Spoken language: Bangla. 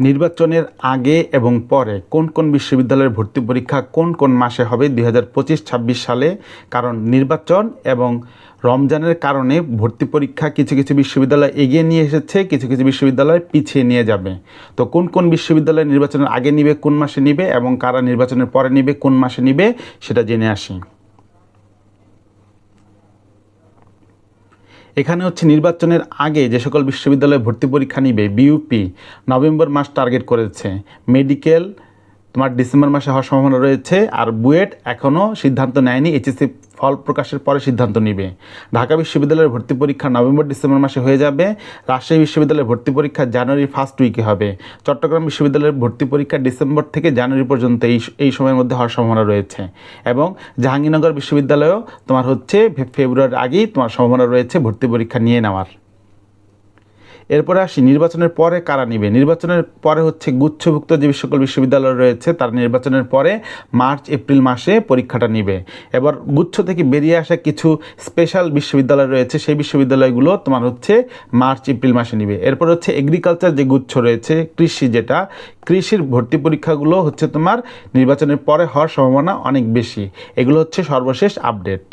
নির্বাচনের আগে এবং পরে কোন কোন বিশ্ববিদ্যালয়ের ভর্তি পরীক্ষা কোন কোন মাসে হবে দুই হাজার পঁচিশ ছাব্বিশ সালে? কারণ নির্বাচন এবং রমজানের কারণে ভর্তি পরীক্ষা কিছু কিছু বিশ্ববিদ্যালয় এগিয়ে নিয়ে এসেছে, কিছু কিছু বিশ্ববিদ্যালয় পিছিয়ে নিয়ে যাবে। তো কোন কোন বিশ্ববিদ্যালয় নির্বাচনের আগে নিবে, কোন মাসে নিবে এবং কারা নির্বাচনের পরে নিবে, কোন মাসে নিবে, সেটা জেনে আসি। এখানে হচ্ছে নির্বাচনের আগে যে সকল বিশ্ববিদ্যালয়ে ভর্তি পরীক্ষা নিবে বিইউপি নভেম্বর মাস টার্গেট করেছে মেডিকেল তোমার ডিসেম্বর মাসে হওয়ার সম্ভাবনা রয়েছে আর বুয়েট এখনও সিদ্ধান্ত নেয়নি, এইচএসসি ফল প্রকাশের পরে সিদ্ধান্ত নিবে। ঢাকা বিশ্ববিদ্যালয়ের ভর্তি পরীক্ষা নভেম্বর, ডিসেম্বর মাসে হয়ে যাবে। রাজশাহী বিশ্ববিদ্যালয়ের ভর্তি পরীক্ষা জানুয়ারি ফার্স্ট উইকে হবে। চট্টগ্রাম বিশ্ববিদ্যালয়ের ভর্তি পরীক্ষা ডিসেম্বর থেকে জানুয়ারি পর্যন্ত এই এই সময়ের মধ্যে হওয়ার সম্ভাবনা রয়েছে। এবং জাহাঙ্গীরনগর বিশ্ববিদ্যালয়েও তোমার হচ্ছে ফেব্রুয়ারির আগেই তোমার সম্ভাবনা রয়েছে ভর্তি পরীক্ষা নিয়ে নেওয়ার। এরপরে আসি, নির্বাচনের পরে কারা নিবে? নির্বাচনের পরে হচ্ছে গুচ্ছভুক্ত যে সকল বিশ্ববিদ্যালয় রয়েছে, তারা নির্বাচনের পরে মার্চ, এপ্রিল মাসে পরীক্ষাটা নিবে। এবার গুচ্ছ থেকে বেরিয়ে আসা কিছু স্পেশাল বিশ্ববিদ্যালয় রয়েছে, সেই বিশ্ববিদ্যালয়গুলো তোমার হচ্ছে মার্চ, এপ্রিল মাসে নিবে। এরপর হচ্ছে এগ্রিকালচার যে গুচ্ছ রয়েছে, কৃষি যেটা, কৃষির ভর্তি পরীক্ষাগুলো হচ্ছে তোমার নির্বাচনের পরে হওয়ার সম্ভাবনা অনেক বেশি। এগুলো হচ্ছে সর্বশেষ আপডেট